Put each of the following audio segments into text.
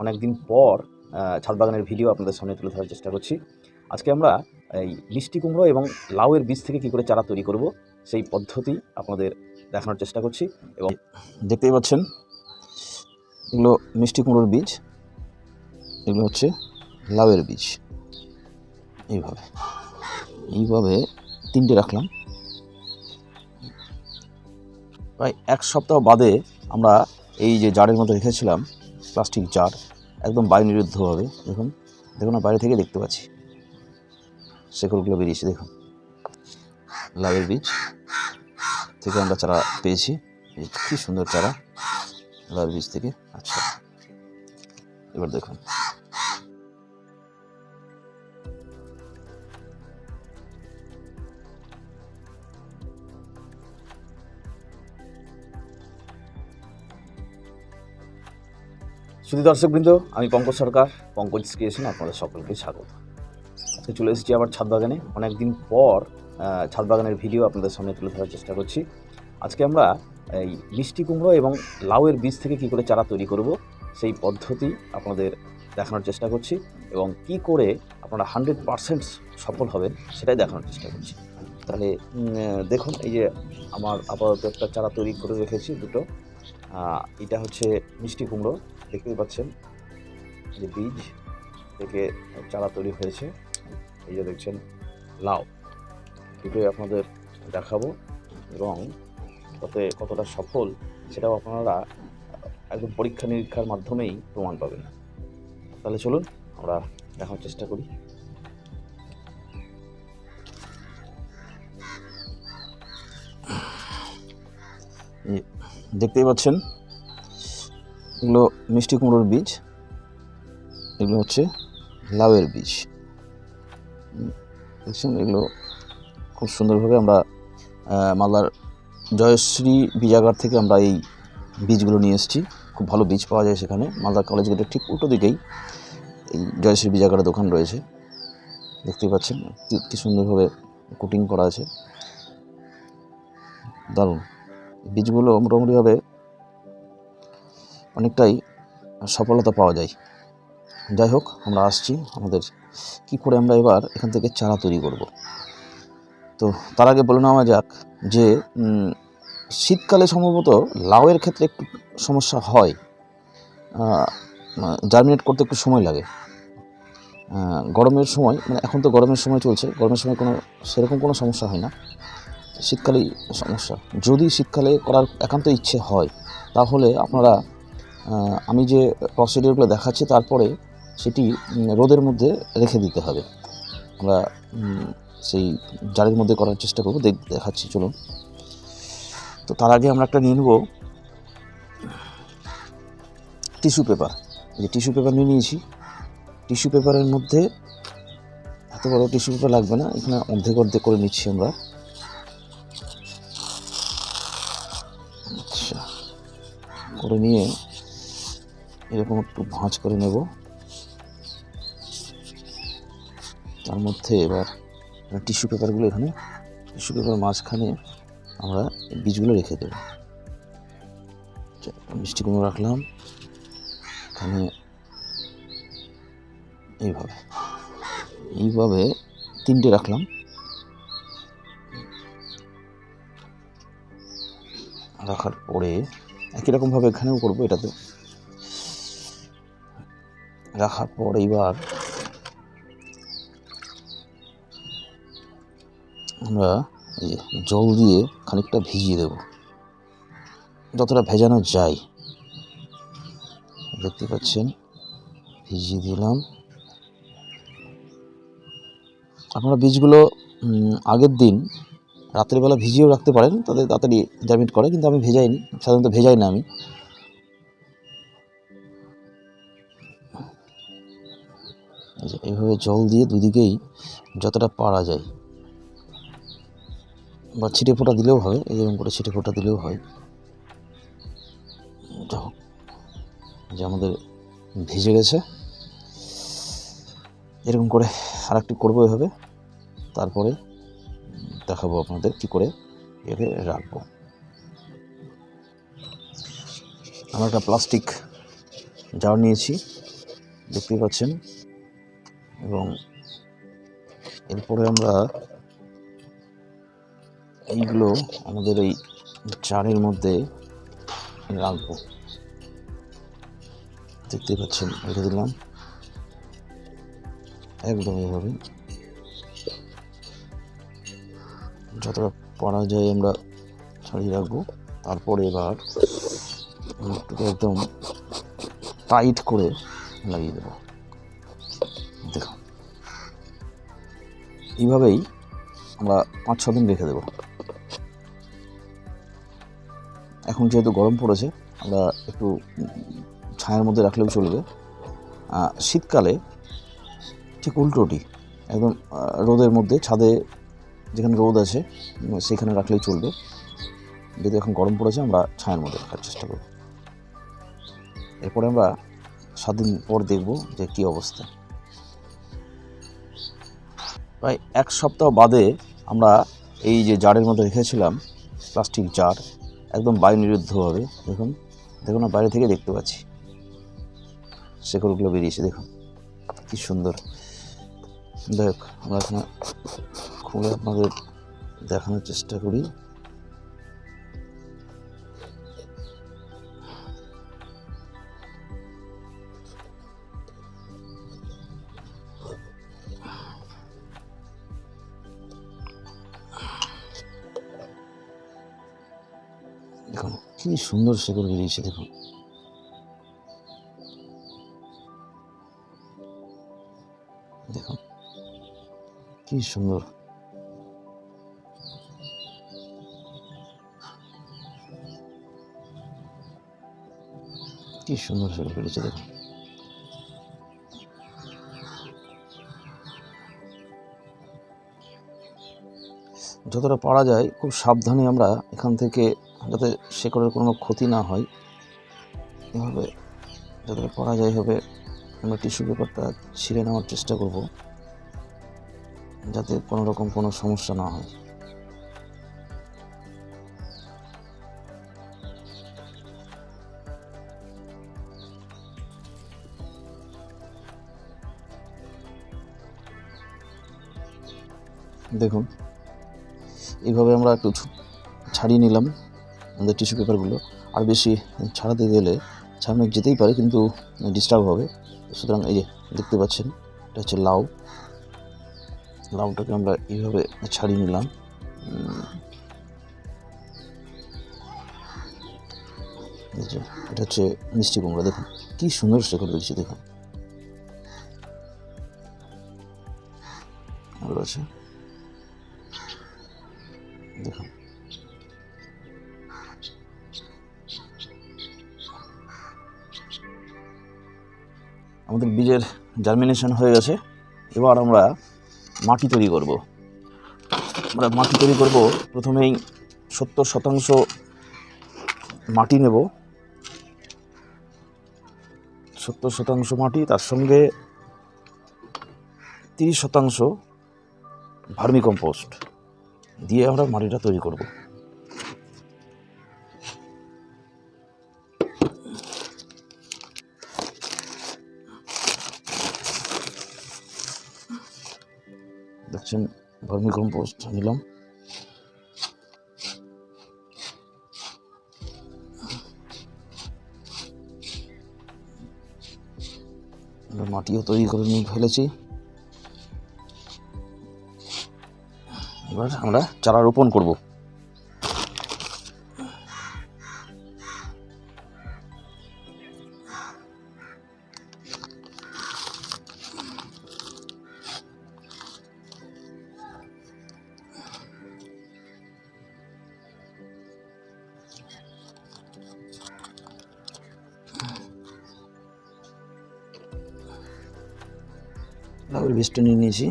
অনেক দিন পর ছাদ বাগানের ভিডিও আপনাদের সামনে তুলে ধরার চেষ্টা করছি। আজকে আমরা এই মিষ্টি কুমড়ো এবং লাউয়ের বীজ থেকে কী করে চারা তৈরি করব, সেই পদ্ধতি আপনাদের দেখানোর চেষ্টা করছি এবং দেখতেই পাচ্ছেন, এগুলো মিষ্টি কুমড়োর বীজ, এগুলো হচ্ছে লাউয়ের বীজ। এইভাবে এইভাবে তিনটে রাখলাম। প্রায় এক সপ্তাহ বাদে আমরা এই যে জারের মধ্যে রেখেছিলাম প্লাস্টিক জার, একদম বায়ুনিরুদ্ধভাবে, দেখুন দেখুন, বাইরে থেকে দেখতে পাচ্ছি। শেকড়গুলো বেরিয়েছে দেখুন লাভের বীজ থেকে আমরা চারা পেয়েছি। কী সুন্দর চারা লাভের বীজ থেকে। আচ্ছা এবার দেখুন। শুধু দর্শকবৃন্দ, আমি পঙ্কজ সরকার, পঙ্কজ ক্রিয়েশন, আপনাদের সকলকে স্বাগত। আজকে চলে এসেছি আবার ছাদ বাগানে অনেকদিন পর ছাদ বাগানের ভিডিও আপনাদের সামনে তুলে ধরার চেষ্টা করছি। আজকে আমরা, এই মিষ্টি কুমড়ো এবং লাউয়ের বীজ থেকে কী করে চারা তৈরি করব, সেই পদ্ধতি আপনাদের দেখানোর চেষ্টা করছি এবং কি করে আপনারা হান্ড্রেড পারসেন্ট সফল হবেন, সেটাই দেখানোর চেষ্টা করছি। তাহলে দেখুন, এই যে আমার আপাতত একটা চারা তৈরি করে রেখেছি দুটো। এটা হচ্ছে মিষ্টি কুমড়ো। দেখতেই পাচ্ছেন যে বীজ থেকে চারা তৈরি হয়েছে। এই যে দেখছেন, লাউ। দুটোই আপনাদের দেখাবো এবং কত, কতটা সফল সেটাও আপনারা একদম পরীক্ষা নিরীক্ষার মাধ্যমেই প্রমাণ পাবেন। তাহলে চলুন আমরা দেখার চেষ্টা করি। দেখতেই পাচ্ছেন এগুলো মিষ্টি কুমড়োর বীজ, এগুলো হচ্ছে লাউয়ের বীজ। দেখছেন? এগুলো খুব সুন্দরভাবে আমরা মালদার জয়শ্রী বীজাগার থেকে আমরা এই বীজগুলো নিয়ে এসেছি। খুব ভালো বীজ পাওয়া যায় সেখানে। মালদা কলেজ গেটের ঠিক উল্টো দিকেই এই জয়শ্রী বীজাগারের দোকান রয়েছে। দেখতেই পাচ্ছেন? কি কি সুন্দরভাবে কুটিং করা আছে। দারুণ। বীজগুলো মোটামুটিভাবে অনেকটাই সফলতা পাওয়া যায়। যাই হোক, আমরা আসছি আমাদের কি করে আমরা এবার এখান থেকে চারা তৈরি করব। তো তার আগে বলে নেওয়া যাক যে শীতকালে সম্ভবত লাউয়ের ক্ষেত্রে একটু সমস্যা হয়। জার্মিনেট করতে একটু সময় লাগে। গরমের সময় মানে এখন তো গরমের সময় চলছে, গরমের সময় কোনো, সেরকম কোনো সমস্যা হয় না। শীতকালেই সমস্যা। যদি শীতকালে করার একান্ত ইচ্ছে হয়, তাহলে আপনারা আমি যে প্রসিডিওরগুলো দেখাচ্ছি তারপরে সেটি রোদের মধ্যে রেখে দিতে হবে। আমরা সেই জারের মধ্যে করার চেষ্টা করব দেখাচ্ছি, চলুন। তো তার আগে আমরা একটা নিয়ে নেব, টিস্যু পেপার। যে টিস্যু পেপার নিয়ে নিয়েছি। টিস্যু পেপারের মধ্যে এত বড় টিস্যু পেপার লাগবে না, এখানে অর্ধেক অর্ধেক করে নিচ্ছি আমরা। আচ্ছা করে নিয়ে এরকম একটু ভাঁজ করে নেব। তার মধ্যে এবার টিস্যু পেপারগুলো এখানে, টিস্যু পেপার মাঝখানে আমরা বীজগুলো রেখে দেবো। মিষ্টি কুমড়ো রাখলাম। এখানে এইভাবে এইভাবে তিনটে রাখলাম। রাখার পরে একই রকমভাবে এখানেও করব এটাতে রাখার পর এইবার আমরা জল দিয়ে খানিকটা ভিজিয়ে দেব। যতটা ভেজানো যায়। দেখতে পাচ্ছেন, ভিজিয়ে দিলাম। আপনারা বীজগুলো আগের দিন রাত্রেবেলা ভিজিয়েও রাখতে পারেন তাদের তাড়াতাড়ি জার্মিট করে, কিন্তু আমি ভেজাইনি। সাধারণত ভেজাই না আমি। যে এইভাবে জল দিয়ে দুদিকেই যতটা পারা যায় বা ছিটে ফোঁটা দিলেও হবে এরকম করে ছিটে ফোটা দিলেও হয়। যা আমাদের ভিজে গেছে। এরকম করে আর একটু করব এভাবে। তারপরে দেখাবো আপনাদের কি করে একে রাখব। আমরা একটা প্লাস্টিক জার নিয়েছি, দেখতেই পাচ্ছেন। এবং এরপরে আমরা এইগুলো আমাদের এই চারের মধ্যে রাখব। দেখতেই পাচ্ছেন, রেখে দিলাম। একদম এইভাবে যতটা পারা যায় আমরা ছাড়িয়ে রাখব। তারপরে এবার একদম টাইট করে লাগিয়ে দেবো। দেখুন এইভাবেই আমরা পাঁচ, ছ দিন রেখে দেবো। এখন যেহেতু গরম পড়েছে, আমরা একটু ছায়ার মধ্যে রাখলেও চলবে। শীতকালে ঠিক উল্টোটি, একদম রোদের মধ্যে, ছাদে যেখানে রোদ আছে সেখানে রাখলেই চলবে। যেহেতু এখন গরম পড়েছে, আমরা ছায়ার মধ্যে রাখার চেষ্টা করব। এরপরে আমরা সাত দিন পর দেখব যে কী অবস্থা। প্রায় এক সপ্তাহ বাদে আমরা এই যে জারের মধ্যে রেখেছিলাম, প্লাস্টিক জার, একদম বায়ু নিরুদ্ধভাবে দেখুন দেখুন বাইরে থেকে দেখতে পাচ্ছি। শেকড়গুলো বেরিয়েছে, দেখুন। কি সুন্দর। দেখ আমরা এখানে খুলে আপনাদের দেখানোর চেষ্টা করি। দেখুন, কি সুন্দর শেকড় বেরিয়েছে, দেখুন। দেখুন, কি সুন্দর। কি সুন্দর শেকড় বেরিয়েছে, দেখুন। যতটা পারা যায়, খুব সাবধানে আমরা এখান থেকে যাতে শেকড়ের কোনো ক্ষতি না হয়, এভাবে যতটা করা যায় হবে, আমরা টিস্যু পেপারটা ছিঁড়ে নেওয়ার চেষ্টা করব, যাতে কোনো রকম কোনো সমস্যা না হয়। দেখুন, এইভাবে আমরা একটু ছাড়িয়ে নিলাম। আমাদের টিস্যু পেপারগুলো আর বেশি ছাড়াতে গেলে ছাড়ানো যেতেই পারে কিন্তু ডিস্টার্ব হবে। সুতরাং এই যে দেখতে পাচ্ছেন, এটা হচ্ছে লাউ। লাউটাকে আমরা এইভাবে ছাড়িয়ে নিলাম। এটা হচ্ছে মিষ্টি কুমড়া, দেখুন কি সুন্দর শেকড় বেরিয়েছে দেখুন। ভালো আছে। আমাদের বীজের জার্মিনেশন হয়ে গেছে। এবার আমরা মাটি তৈরি করব। আমরা মাটি তৈরি করব, প্রথমেই সত্তর শতাংশ মাটি নেব। সত্তর শতাংশ মাটি, তার সঙ্গে তিরিশ শতাংশ ভার্মি কম্পোস্ট দিয়ে আমরা মাটিটা তৈরি করব। দেখছেন ভার্মি কম্পোস্ট নিলাম মাটিও তৈরি করে নিয়ে ফেলেছি। এবার আমরা চারা রোপণ করব। লাউয়ের বীজটা নিয়ে নিয়েছি।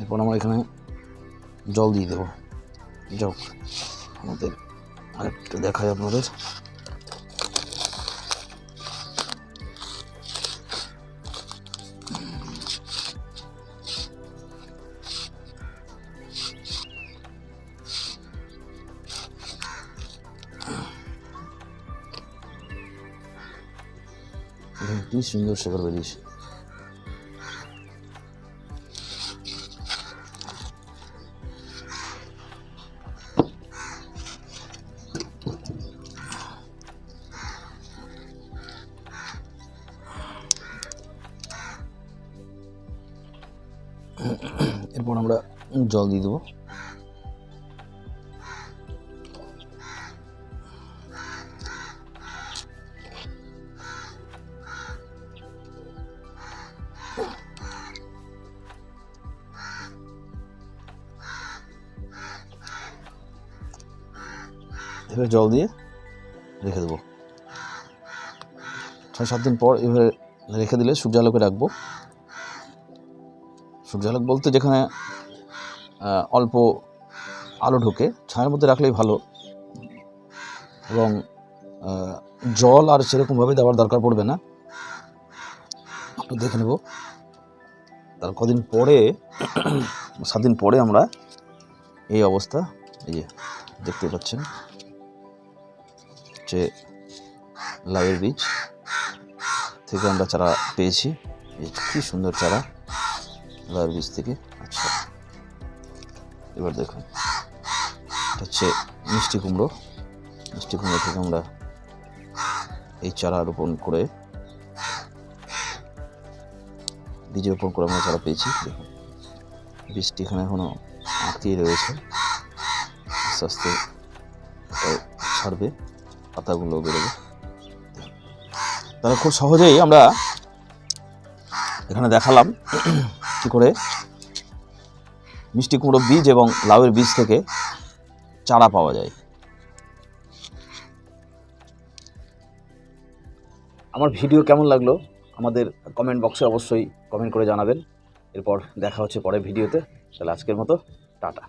এরপর আমরা এখানে জল দিয়ে দেবো। যাও আমাদের আরেকটু দেখায় আপনাদের। কি সুন্দর শেকড় বেরিয়েছে এরপর আমরা জল দিয়ে দেবো জল দিয়ে রেখে দেবো। ছয়, সাত দিন পর এভাবে রেখে দিলে সূর্যালোকে রাখব। সূর্যালোক বলতে যেখানে অল্প আলো ঢোকে, ছায়ার মধ্যে রাখলেই ভালো। এবং জল আর সেরকমভাবে দেওয়ার দরকার পড়বে না। একটু দেখে নেব। তার কদিন পরে, সাত দিন পরে আমরা এই অবস্থা, এই যে দেখতে পাচ্ছেন। যে লাউয়ের বীজ থেকে আমরা চারা পেয়েছি। কি সুন্দর চারা লাউয়ের বীজ থেকে। আচ্ছা এবার দেখুন হচ্ছে মিষ্টি কুমড়ো। মিষ্টি কুমড়ো থেকে আমরা এই চারা রোপণ করে, বীজ রোপণ করে আমরা চারা পেয়েছি। দেখুন, বীজটি এখানে এখনও আটকেই রয়েছে। আস্তে আস্তে ছাড়বে। পাতাগুলো বেরোবে তাহলে খুব সহজেই আমরা এখানে দেখালাম কি করে মিষ্টি কুমড়ো বীজ এবং লাউয়ের বীজ থেকে চারা পাওয়া যায়। আমার ভিডিও কেমন লাগল আমাদের কমেন্ট বক্সে অবশ্যই কমেন্ট করে জানাবেন। এরপর দেখা হচ্ছে পরের ভিডিওতে। তাহলে আজকের মতো, টাটা।